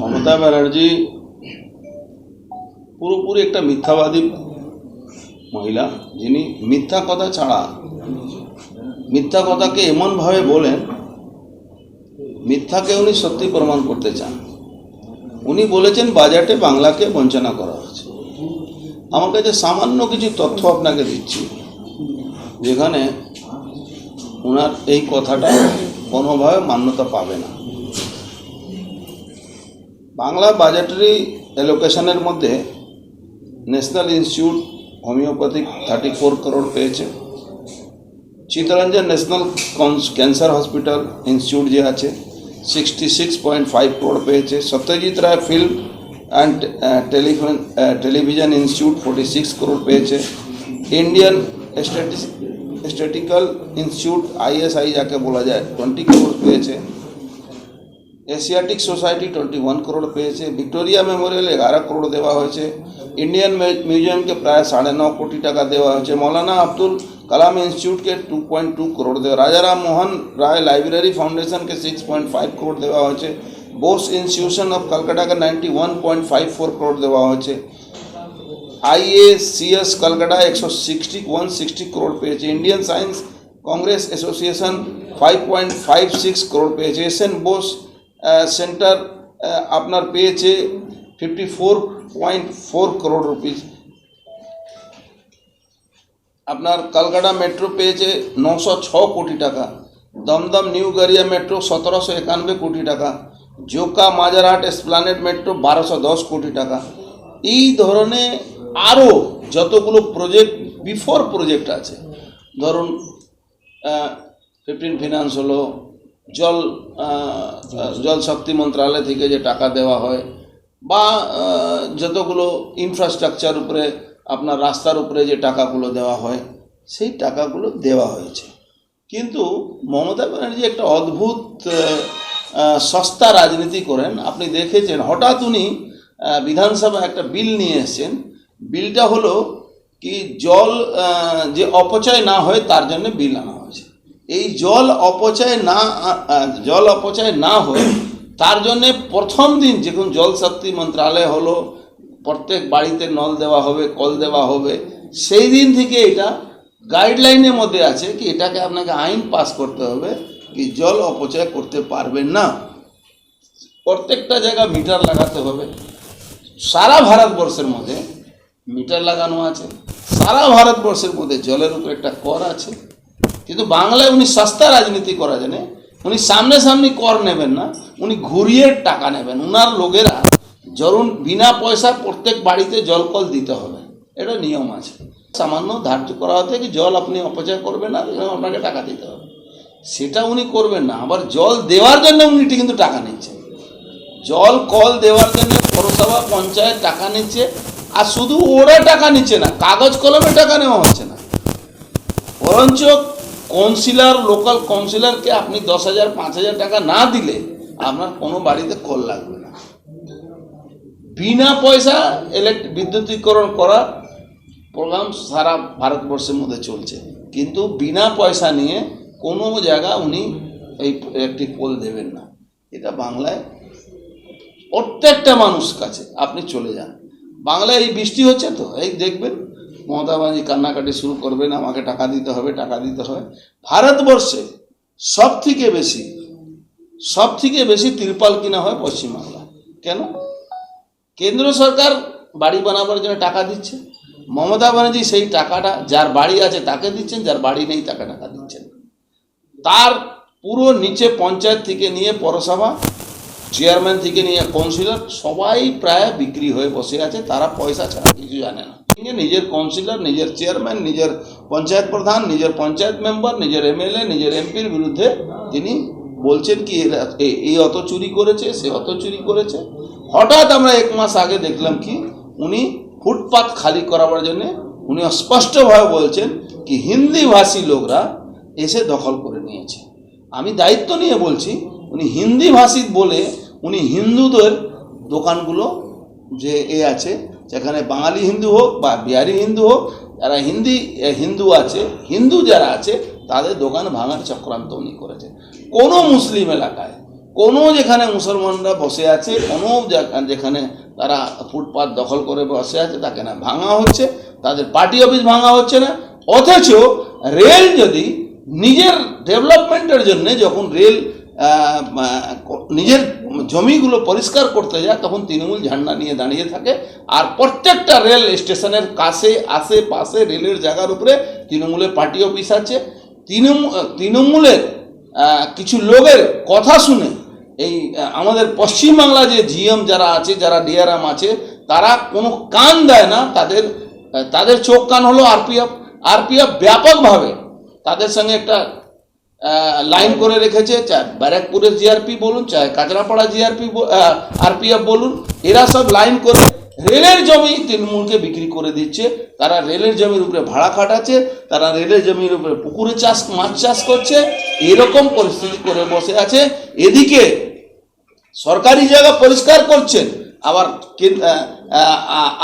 মমতা ব্যানার্জি পুরোপুরি একটা মিথ্যাবাদী মহিলা, যিনি মিথ্যা কথা ছাড়া, মিথ্যা কথাকে এমনভাবে বলেন, মিথ্যাকে উনি সত্যি প্রমাণ করতে চান। উনি বলেছেন, বাজেটে বাংলাকে বঞ্চনা করা হয়েছে। আমার কাছে সামান্য কিছু তথ্য আপনাকে দিচ্ছি। যেখানে ওনার এই কথাটা কোনোভাবে মান্যতা পাবে না। বাংলা বাজেটারি অ্যালোকেশনের মধ্যে national institute homeopathic thirty four crore পেয়েছে। Chittaranjan national cancer hospital institute যে আছে sixty six point five crore পেয়েছে। Satyajit Ray film and telephone television institute forty six crore পেয়েছে। ইন্ডিয়ান স্ট্যাটিক্যাল ইনস্টিটিউট আইএসআই যাকে বলা যায় টোয়েন্টি করোড় পেয়েছে। एशियाटिक सोसाइटी 21 करोड़ पे विक्टोरिया मेमोरियल एगारह करोड़ देवा हो इंडियन म्यूज़ियम के प्राय साढ़े नौ कोटी टाक देवा मौलाना अब्दुल कलाम इंस्टीट्यूट के 2.2 करोड़ देवा, राजा राम मोहन राय लाइब्रेरी फाउंडेशन के 6.5 करोड़ देवा बोस इंस्टीट्यूशन ऑफ़ कलकटा का 91.54 करोड़ देवा आई ए सी एस कलकटा एक सौ सिक्सटी वन सिक्सटी करोड़ पे Indian science congress association 5.56 crore पे एस एन बोस সেন্টার আপনার পেয়েছে fifty four point four crore rupees আপনার কলকাতা মেট্রো পেয়েছে নশো ছ কোটি টাকা। দমদম নিউ গড়িয়া মেট্রো সতেরোশো একানব্বই কোটি টাকা। জোকা মাজারহাট এসপ্লানেট মেট্রো বারোশো দশ কোটি টাকা। এই ধরনের আরও যতগুলো প্রজেক্ট বিফোর প্রজেক্ট আছে। ধরুন ফিফটিন ফিনান্স হলো জল জল শক্তি মন্ত্রণালয় থেকে যে টাকা দেওয়া হয় বা যতগুলো ইনফ্রাস্ট্রাকচার উপরে, আপনার রাস্তার উপরে যে টাকাগুলো দেওয়া হয়, সেই টাকাগুলো দেওয়া হয়েছে। কিন্তু মমতা ব্যানার্জি একটা অদ্ভুত সস্তা রাজনীতি করেন। আপনি দেখেছেন, হঠাৎ উনি বিধানসভা একটা বিল নিয়ে এসেছেন। বিলটা হলো কি, জল যে অপচয় না হয়, তার জন্য বিল আনা এই জল অপচয় না, জল অপচয় না হয়, তার জন্য প্রথম দিন যখন জল শক্তি মন্ত্রণালয় হলো, প্রত্যেক বাড়িতে নল দেওয়া হবে, কল দেওয়া হবে, সেই দিন থেকে এটা গাইডলাইনের মধ্যে আছে কি এটাকে আপনাকে আইন পাস করতে হবে কি জল অপচয় করতে পারবেন না। প্রত্যেকটা জায়গা মিটার লাগাতে হবে। সারা ভারতবর্ষের মধ্যে মিটার লাগানো আছে। সারা ভারতবর্ষের মধ্যে জলের উপর একটা কর আছে। কিন্তু বাংলায় উনি সস্তা রাজনীতি করা জানে। উনি সামনে সামনে কর নেবেন না, উনি ঘুরিয়ে টাকা নেবেন। উনার লোকেরা ধরুন বিনা পয়সা প্রত্যেক বাড়িতে জল কল দিতে হবে। এটা নিয়ম আছে। সামান্য ধার্য করা হতে কি জল আপনি অপচয় করবেন না আপনাকে টাকা দিতে হবে। সেটা উনি করবেন না। আবার জল দেওয়ার জন্য উনি কিন্তু টাকা নিচ্ছেন জল কল দেওয়ার জন্য পৌরসভা পঞ্চায়েত টাকা নিচ্ছে, আর শুধু ওরা টাকা নিচ্ছে না, কাগজ কলমে টাকা নেওয়া হচ্ছে না। বরঞ্চ কাউন্সিলর লোকাল কাউন্সিলরকে আপনি দশ হাজার, পাঁচ হাজার টাকা না দিলে আপনার কোনো বাড়িতে কল লাগবে না। বিনা পয়সা ইলেকট্রিক বিদ্যুতীকরণ করা প্রোগ্রাম সারা ভারতবর্ষের মধ্যে চলছে। কিন্তু বিনা পয়সা নিয়ে কোনো জায়গা উনি এই ইলেকট্রিক পোল দেবেন না। এটা বাংলায় প্রত্যেকটা মানুষ কাছে। আপনি চলে যান। বাংলায় এই বৃষ্টি হচ্ছে তো? এই দেখবেন মমতা ব্যানার্জি কান্নাকাটি শুরু করবেন, আমাকে টাকা দিতে হবে, টাকা দিতে হবে ভারতবর্ষে সব থেকে বেশি সব থেকে বেশি তিরপাল কিনা হয় পশ্চিমবাংলা কেন? কেন্দ্র সরকার বাড়ি বানাবার জন্য টাকা দিচ্ছে। মমতা ব্যানার্জি সেই টাকাটা, যার বাড়ি আছে তাকে দিচ্ছেন, যার বাড়ি নেই তাকে টাকা দিচ্ছেন। তার পুরো নিচে পঞ্চায়েত থেকে নিয়ে পৌরসভা, চেয়ারম্যান থেকে নিয়ে কাউন্সিলর সবাই প্রায় বিক্রি হয়ে বসে আছে, তারা পয়সা ছাড়া কিছু জানে না। নিজের কাউন্সিলর নিজের চেয়ারম্যান নিজের পঞ্চায়েত প্রধান, নিজের পঞ্চায়েত মেম্বার নিজের এমএলএ নিজের এমপির বিরুদ্ধে তিনি বলছেন কি এই অত চুরি করেছে, সে অত চুরি করেছে। হঠাৎ আমরা এক মাস আগে দেখলাম কি, উনি ফুটপাত খালি করাবার জন্যে উনি স্পষ্টভাবে বলছেন কি হিন্দি ভাষী লোকরা এসে দখল করে নিয়েছে। আমি দায়িত্ব নিয়ে বলছি, উনি হিন্দি ভাষী বলে উনি হিন্দুদের দোকানগুলো যে এ আছে যেখানে বাঙালি হিন্দু হোক বা বিহারি হিন্দু হোক, যারা হিন্দি হিন্দু আছে, হিন্দু যারা আছে, তাদের দোকান ভাঙার চক্রান্ত উনি করেছেন। কোনো মুসলিম এলাকায়, কোনো যেখানে মুসলমানরা বসে আছে, কোনো যেখানে তারা ফুটপাত দখল করে বসে আছে, তাকে না ভাঙা হচ্ছে, তাদের পার্টি অফিস ভাঙা হচ্ছে না। অথচ রেল যদি নিজের ডেভেলপমেন্টের জন্য যখন রেল নিজের জমিগুলো পরিষ্কার করতে যায়, তখন তৃণমূল ঝান্ডা নিয়ে দাঁড়িয়ে থাকে। আর প্রত্যেকটা রেল স্টেশনের কাছে আশেপাশে রেলের জায়গার উপরে তৃণমূলের পার্টি অফিস আছে। তৃণমূল তৃণমূলের কিছু লোকের কথা শুনে এই আমাদের পশ্চিমবাংলা যে জিএম যারা আছে, যারা ডিআরএম আছে, তারা কোনো কান দেয় না। তাদের তাদের চোখ কান হলো আরপিএফ। আরপিএফ ব্যাপকভাবে তাদের সঙ্গে একটা লাইন করে রেখেছে ব্যারাকপুরের জিআরপি বলুন চাই কাঁচরাপাড়া জিআরপি আরপিএফ বলুন, এরা সব লাইন করে রেলের জমি তৃণমূলকে বিক্রি করে দিচ্ছে। তারা রেলের জমির উপরে ভাড়া খাটাচ্ছে, তারা রেলের জমির উপরে পুকুরে চাষ, মাছ চাষ করছে, এরকম পরিস্থিতি করে বসে আছে। এদিকে সরকারি জায়গা পরিষ্কার করছেন আবার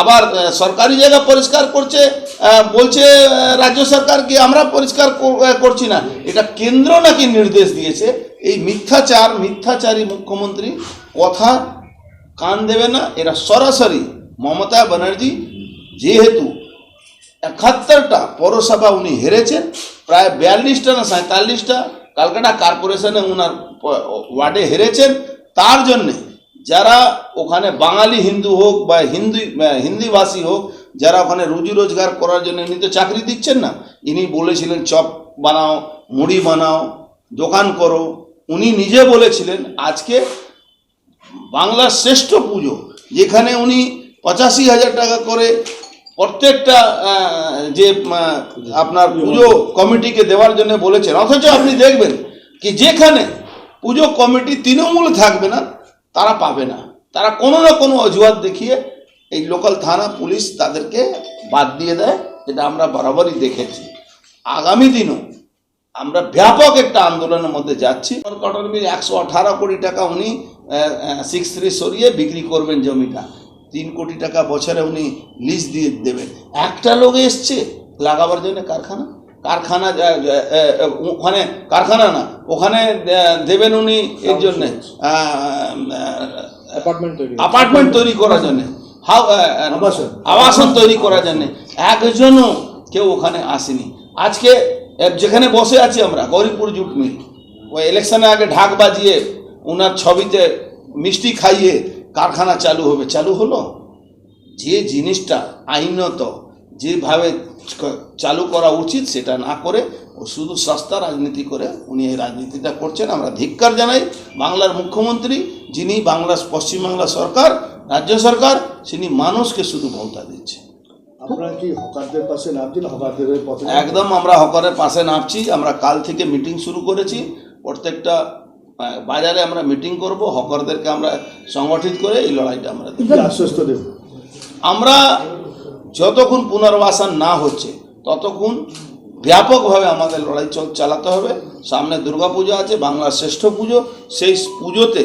আবার সরকারি জায়গা পরিষ্কার করছে বলছে রাজ্য সরকারকে আমরা পরিষ্কার করছি না। এটা কেন্দ্র নাকি নির্দেশ দিয়েছে? এই মিথ্যাচার, মিথ্যাচারী মুখ্যমন্ত্রী কথা কান দেবে না। এরা সরাসরি মমতা ব্যানার্জি, যেহেতু একাত্তরটা পৌরসভা উনি হেরেছেন, প্রায় বিয়াল্লিশটা না সাঁতাল্লিশটা কালকাটা কর্পোরেশনে ওনার ওয়ার্ডে হেরেছেন, তার জন্যে যারা ওখানে বাঙালি হিন্দু হোক বা হিন্দু হিন্দিভাষী হোক, যারা ওখানে রুজি রোজগার করার জন্য ইনি তো চাকরি দিচ্ছেন না, ইনি বলেছিলেন, চপ বানাও, মুড়ি বানাও, দোকান করো। উনি নিজে বলেছিলেন, আজকে বাংলার শ্রেষ্ঠ পুজো। যেখানে উনি পঁচাশি হাজার টাকা করে প্রত্যেকটা যে আপনার পুজো কমিটিকে দেওয়ার জন্য বলেছেন। অথচ আপনি দেখবেন কি, যেখানে পুজো কমিটি তৃণমূল থাকবে না তারা পাবে না। তারা কোনো না কোনো অজুহাত দেখিয়ে এই লোকাল থানা পুলিশ তাদেরকে বাদ দিয়ে দেয়, যেটা আমরা বরাবরই দেখেছি। আগামী দিনও আমরা ব্যাপক একটা আন্দোলনের মধ্যে যাচ্ছি। কটন একশো আঠারো কোটি টাকা উনি সিক্স থ্রি সরিয়ে বিক্রি করবেন জমিটা। তিন কোটি টাকা বছরে উনি লিজ দিয়ে দেবেন। একটা লোক এসছে, লাগাবার জন্য কারখানা। কারখানা ওখানে কারখানা না ওখানে দেবেন উনি এর জন্যে অ্যাপার্টমেন্ট তৈরি করার জন্যে। আবাসন। তৈরি করার জন্যে। একজনও কেউ ওখানে আসেনি। আজকে যেখানে বসে আছি আমরা গৌরীপুর জুট মিল ওই ইলেকশনের আগে ঢাক বাজিয়ে ওনার ছবিতে মিষ্টি খাইয়ে কারখানা চালু হবে। চালু হলো? যে জিনিসটা আইনত যেভাবে চালু করা উচিত সেটা না করে ও শুধু সস্তা রাজনীতি করে উনি এই রাজনীতিটা করছেন। আমরা ধিক্কার জানাই বাংলার মুখ্যমন্ত্রী যিনি বাংলা পশ্চিমবাংলা সরকার রাজ্য সরকার তিনি মানুষকে শুধু ভোটা দিচ্ছে। আপনারা কি হকারদের পাশে নামছেন? হকারদের পথে একদম আমরা হকারের পাশে নামছি। আমরা কাল থেকে মিটিং শুরু করেছি। প্রত্যেকটা বাজারে আমরা মিটিং করব। হকারদেরকে আমরা সংগঠিত করে এই লড়াইটা আমরা। আশ্বস্ত দেব? আমরা যতক্ষণ পুনর্বাসন না হচ্ছে ততক্ষণ ব্যাপকভাবে আমাদের লড়াই চল চালাতে হবে। সামনে দুর্গাপূজা আছে বাংলার শ্রেষ্ঠ পুজো। সেই পুজোতে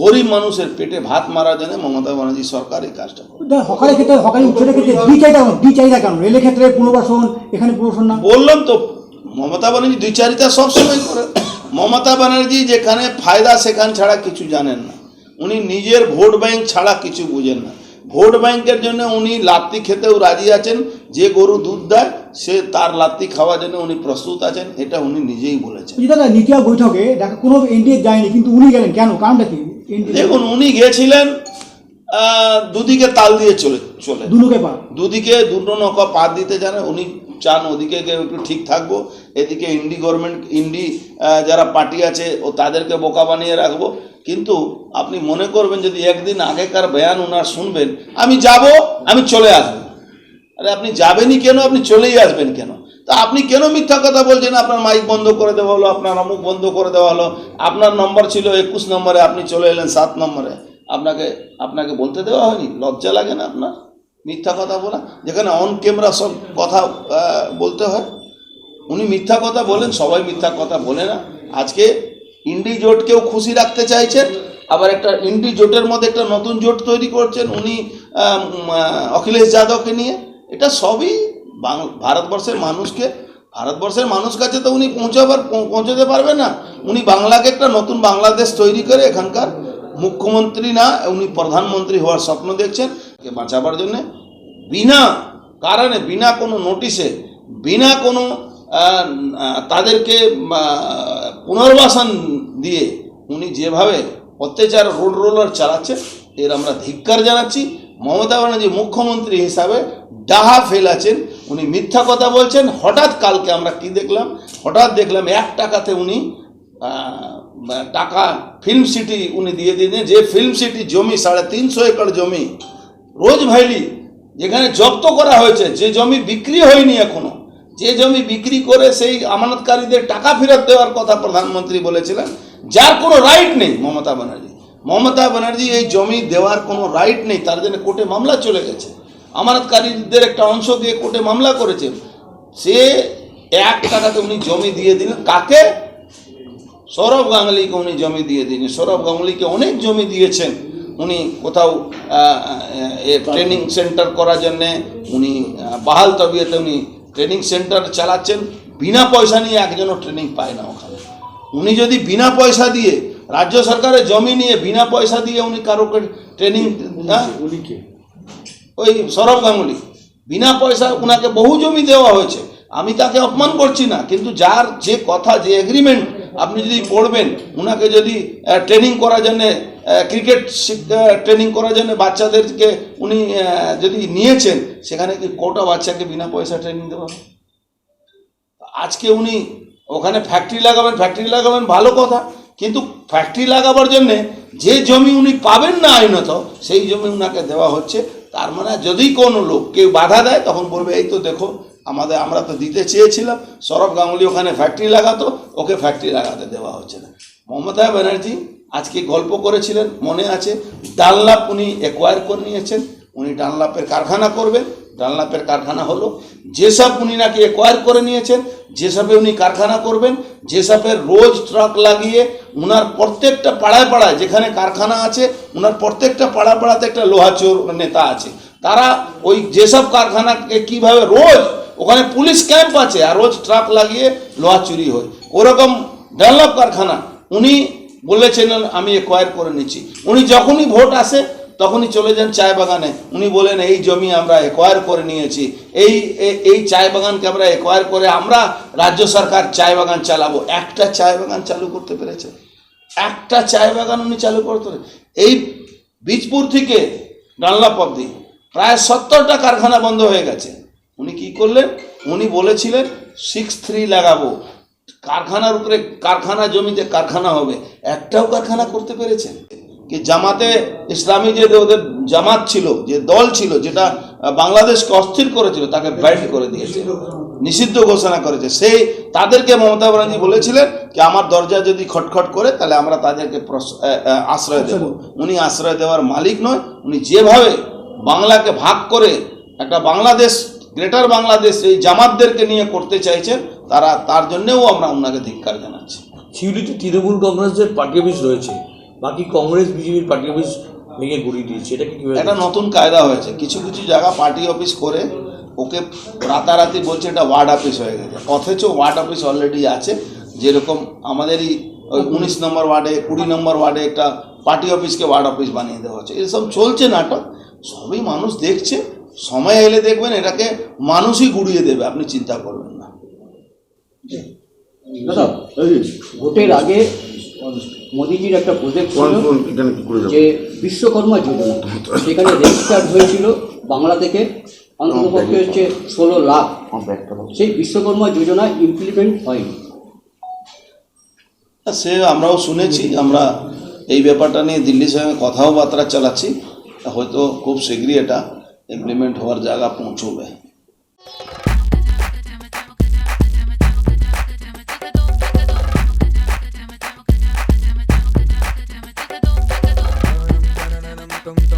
গরিব মানুষের পেটে ভাত মারার জন্য মমতা ব্যানার্জি সরকার এই কাজটা করে। হকারের ক্ষেত্রে হকারি উচ্ছেদের ক্ষেত্রে দুই চাহিদা দুই চাহিদা কেন? রেলের ক্ষেত্রে পুনর্বাসন এখানে পুনর্বাসন না? বললাম তো মমতা ব্যানার্জি দুই চারিতা সবসময় করে। মমতা ব্যানার্জি যেখানে ফায়দা সেখান ছাড়া কিছু জানেন না। উনি নিজের ভোট ব্যাংক ছাড়া কিছু বুঝেন না। ভোট ব্যাংকের জন্য উনি লাত্তি খেতেও রাজি আছেন যে গরু দুধ দেয় সে তার লাত্তি খাওয়ার জন্য উনি প্রস্তুত আছেন এটা উনি নিজেই বলেছেন। বলছি দাদা নীতিয়া বৈঠকে দেখা কোনো এনডিএ যায়নি কিন্তু উনি গেলেন। কেন? কারণটা কি? দেখুন উনি গিয়েছিলেন আহ, দুদিকে তাল দিয়ে চলে চলে। দুনুকে পা। দুদিকে দুটো নৌকা পাত দিতে জানে উনি চান ওদিকে একটু ঠিক থাকব। এদিকে ইন্ডি গভর্নমেন্ট ইন্ডি যারা পার্টি আছে ও তাদেরকে বোকা বানিয়ে রাখব। কিন্তু আপনি মনে করবেন যদি একদিন আগেকার বয়ান ওনার শুনবেন আমি যাব আমি চলে আসব। আরে আপনি যাবেনই কেন? আপনি চলেই আসবেন কেন? তা আপনি কেন মিথ্যা কথা বলছেন? আপনার মাইক বন্ধ করে দেওয়া হলো আপনার অমুক বন্ধ করে দেওয়া হলো। আপনার নম্বর ছিল একুশ নম্বরে আপনি চলে এলেন সাত নম্বরে। আপনাকে আপনাকে বলতে দেওয়া হয়নি? লজ্জা লাগে না আপনার? মিথ্যা কথা বলা? যেখানে অন ক্যামেরা সব কথা বলতে হয়। উনি মিথ্যা কথা বলেন, সবাই মিথ্যা কথা বলে না। আজকে ইন্ডি জোটকেও খুশি রাখতে চাইছেন, আবার একটা ইন্ডি জোটের মধ্যে একটা নতুন জোট তৈরি করছেন উনি অখিলেশ যাদবকে নিয়ে। এটা সবই ভারতবর্ষের মানুষকে, ভারতবর্ষের মানুষ কাছে তো উনি পৌঁছাবার, পৌঁছাতে পারবে না। উনি বাংলাকে একটা নতুন বাংলাদেশ তৈরি করে এখানকার। মুখ্যমন্ত্রী না, উনি প্রধানমন্ত্রী হওয়ার স্বপ্ন দেখছেন কে বাঁচাবার জন্য বিনা কারণে, বিনা কোনো নোটিশে, বিনা কোনো তাদেরকে পুনর্বাসন দিয়ে উনি যেভাবে অত্যাচার, রোড রোলার চালাচ্ছে, এর আমরা ধিক্কার জানাচ্ছি। মমতা ব্যানার্জি মুখ্যমন্ত্রী হিসাবে ডাহা ফেলাছেন উনি মিথ্যা কথা বলছেন। হঠাৎ কালকে আমরা কি দেখলাম? হঠাৎ দেখলাম এক টাকাতে উনি টাকা ফিল্ম সিটি উনি দিয়ে দিয়েছেন। যে ফিল্ম সিটি জমি, সাড়ে তিনশো একর জমি, রোজ ভাইলি, যেখানে জব্দ করা হয়েছে, যে জমি বিক্রি হয়নি এখনও, যে জমি বিক্রি করে সেই আমানতকারীদের টাকা ফেরত দেওয়ার কথা প্রধানমন্ত্রী বলেছিলেন, যার কোনো রাইট নেই মমতা ব্যানার্জি। মমতা ব্যানার্জি এই জমি দেওয়ার কোনো রাইট নেই, তার জন্য কোর্টে মামলা চলে গেছে। আমানতকারীদের একটা অংশ দিয়ে কোর্টে মামলা করেছে। সে এক টাকাতে উনি জমি দিয়ে দিলেন। কাকে? সৌরভ গাঙ্গুলিকে উনি জমি দিয়ে দিন সৌরভ গাঙ্গুলিকে অনেক জমি দিয়েছেন। উনি কোথাও ট্রেনিং সেন্টার করার জন্যে উনি বাহাল তবিয়তে উনি ট্রেনিং সেন্টার চালাচ্ছেন। বিনা পয়সা নিয়ে একজনও ট্রেনিং পায় না ওখানে। উনি যদি বিনা পয়সা দিয়ে রাজ্য সরকারের জমি নিয়ে বিনা পয়সা দিয়ে উনি কারোকে ট্রেনিং ওই সৌরভ গাঙ্গুলি। বিনা পয়সা ওনাকে বহু জমি দেওয়া হয়েছে। আমি তাকে অপমান করছি না কিন্তু যার যে কথা যে এগ্রিমেন্ট আপনি যদি পড়বেন ওনাকে যদি ট্রেনিং করার জন্য ক্রিকেট ট্রেনিং করার জন্য বাচ্চাদেরকে উনি যদি নিয়েছেন, সেখানে কি কোটা বাচ্চাকে বিনা পয়সা ট্রেনিং দেওয়া আজকে উনি ওখানে ফ্যাক্টরি লাগাবেন ফ্যাক্টরি লাগাবেন, ভালো কথা, কিন্তু ফ্যাক্টরি লাগাবার জন্যে যে জমি উনি পাবেন না আইনত, সেই জমি উনাকে দেওয়া হচ্ছে। তার মানে যদি কোনো লোক কেউ বাধা দেয়, তখন বলবে, এই তো দেখো আমাদের, আমরা তো দিতে চেয়েছিলাম। সৌরভ গাঙ্গুলি ওখানে ফ্যাক্টরি লাগাতো, ওকে ফ্যাক্টরি লাগাতে দেওয়া হচ্ছে না। মমতা ব্যানার্জি আজকে গল্প করেছিলেন, মনে আছে, ডানলাপ উনি অ্যাকোয়ার করে নিয়েছেন, উনি ডানলাপের কারখানা করবেন, ডানলাপের কারখানা হলো, যেসব উনি নাকি অ্যাকোয়ার করে নিয়েছেন, যেসবে উনি কারখানা করবেন যেসবের রোজ ট্রাক লাগিয়ে উনার প্রত্যেকটা পাড়ায় পাড়ায়, যেখানে কারখানা আছে, উনার প্রত্যেকটা পাড়া পাড়াতে একটা লোহা চোর নেতা আছে। তারা ওই যেসব কারখানাকে কীভাবে রোজ ওখানে পুলিশ ক্যাম্প আছে আর রোজ ট্রাক লাগিয়ে লোহা চুরি হয়। ওরকম ডেভেলপ কারখানা। উনি বলেছেন, আমি অ্যাকোয়ার করে নিচ্ছি। উনি যখনই ভোট আসে, তখনই চলে যান চায় বাগানে। উনি বলেন, এই জমি আমরা অ্যাকোয়ার করে নিয়েছি। এই এই চায় বাগানকে আমরা অ্যাকোয়ার করে আমরা রাজ্য সরকার চায় বাগান চালাবো। একটা চায় বাগান চালু করতে পেরেছে। একটা চায় বাগান উনি চালু করতে এই বীজপুর থেকে ডানলাপ অব্দি প্রায় সত্তরটা কারখানা বন্ধ হয়ে গেছে। উনি কি করলেন? উনি বলেছিলেন সিক্স থ্রি লাগাবো। কারখানার উপরে কারখানা জমিতে কারখানা হবে। একটাও কারখানা করতে পেরেছেন? কি জামাতে ইসলামী যে ওদের জামাত ছিল, যে দল ছিল, যেটা বাংলাদেশকে অস্থির করেছিল, তাকে ব্যান্ড করে দিয়েছে, নিষিদ্ধ ঘোষণা করেছে। সেই তাদেরকে মমতা ব্যানার্জি বলেছিলেন কি আমার দরজা যদি খটখট করে, তাহলে আমরা তাদেরকে আশ্রয় দেব। উনি আশ্রয় দেওয়ার মালিক নয়, উনি যেভাবে বাংলাকে ভাগ করে একটা বাংলাদেশ গ্রেটার বাংলাদেশ এই জামাতদেরকে নিয়ে করতে চাইছেন তারা তার জন্যেও আমরা ওনাকে ধিক্কার জানাচ্ছি। সিউড়িতে তৃণমূল কংগ্রেসের পার্টি অফিস রয়েছে বাকি কংগ্রেস বিজেপির পার্টি অফিস ভেঙে গুড়িয়ে দিয়েছে এটা কি একটা নতুন কায়দা হয়েছে কিছু কিছু জায়গা পার্টি অফিস করে ওকে রাতারাতি বলছে এটা ওয়ার্ড অফিস হয়ে গেছে অথচ ওয়ার্ড অফিস অলরেডি আছে যেরকম আমাদেরই ওই উনিশ নম্বর ওয়ার্ডে কুড়ি নম্বর ওয়ার্ডে একটা পার্টি অফিসকে ওয়ার্ড অফিস বানিয়ে দেওয়া হচ্ছে এসব চলছে নাটক সবই মানুষ দেখছে সময় এলে দেখবেন এটাকে মানুষই গুড়িয়ে দেবে আপনি চিন্তা করবেন না। দাদা ভোটের আগে মোদিজির একটা প্রজেক্ট ছিল যে বিশ্বকর্মা যোজনা সেখানে রেজিস্টার্ড হয়েছিল বাংলা থেকে অন্ততপক্ষে হচ্ছে ষোলো লাখ। সেই বিশ্বকর্মা যোজনা ইমপ্লিমেন্ট হয়নি। সে আমরাও শুনেছি আমরা এই ব্যাপারটা নিয়ে দিল্লির সঙ্গে কথাও বার্তা চালাচ্ছি হয়তো খুব শীঘ্রই এটা ইমপ্লিমেন্ট হওয়ার জায়গা পৌঁছবে হোম